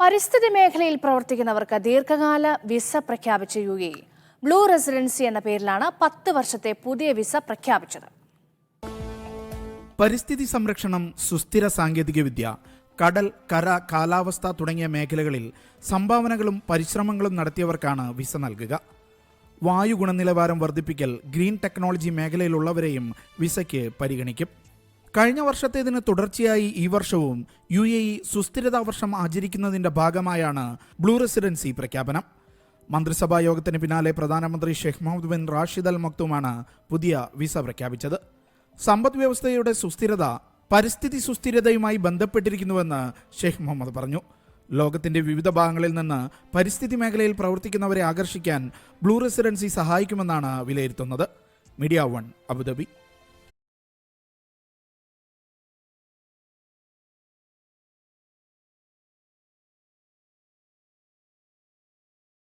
പരിസ്ഥിതി മേഖലയിൽ പ്രവർത്തിക്കുന്നവർക്ക് ദീർഘകാല വിസ പ്രഖ്യാപിച്ച യു എ. ബ്ലൂ റെസിഡൻസി എന്ന പേരിലാണ് പത്ത് വർഷത്തെ പുതിയ വിസ പ്രഖ്യാപിച്ചത്. പരിസ്ഥിതി സംരക്ഷണം സുസ്ഥിര സാങ്കേതികവിദ്യ കടൽ കര കാലാവസ്ഥ തുടങ്ങിയ മേഖലകളിൽ സംഭാവനകളും പരിശ്രമങ്ങളും നടത്തിയവർക്കാണ് വിസ നൽകുക. വായു ഗുണനിലവാരം വർദ്ധിപ്പിക്കൽ ഗ്രീൻ ടെക്നോളജി മേഖലയിലുള്ളവരെയും വിസയ്ക്ക് പരിഗണിക്കും. കഴിഞ്ഞ വർഷത്തേതിന് തുടർച്ചയായി ഈ വർഷവും യു എ ഇ സുസ്ഥിരതാ വർഷം ആചരിക്കുന്നതിന്റെ ഭാഗമായാണ് ബ്ലൂ റെസിഡൻസി പ്രഖ്യാപനം. മന്ത്രിസഭാ യോഗത്തിന് പിന്നാലെ പ്രധാനമന്ത്രി Sheikh Mohammed bin Rashid Al മക്തുമാണ് പുതിയ വിസ പ്രഖ്യാപിച്ചത്. സമ്പദ് വ്യവസ്ഥയുടെ സുസ്ഥിരത പരിസ്ഥിതി സുസ്ഥിരതയുമായി ബന്ധപ്പെട്ടിരിക്കുന്നുവെന്ന് ഷെയ്ഖ് മുഹമ്മദ് പറഞ്ഞു. ലോകത്തിന്റെ വിവിധ ഭാഗങ്ങളിൽ നിന്ന് പരിസ്ഥിതി മേഖലയിൽ പ്രവർത്തിക്കുന്നവരെ ആകർഷിക്കാൻ ബ്ലൂ റെസിഡൻസി സഹായിക്കുമെന്നാണ് വിലയിരുത്തുന്നത്. Media one Abu Dhabi.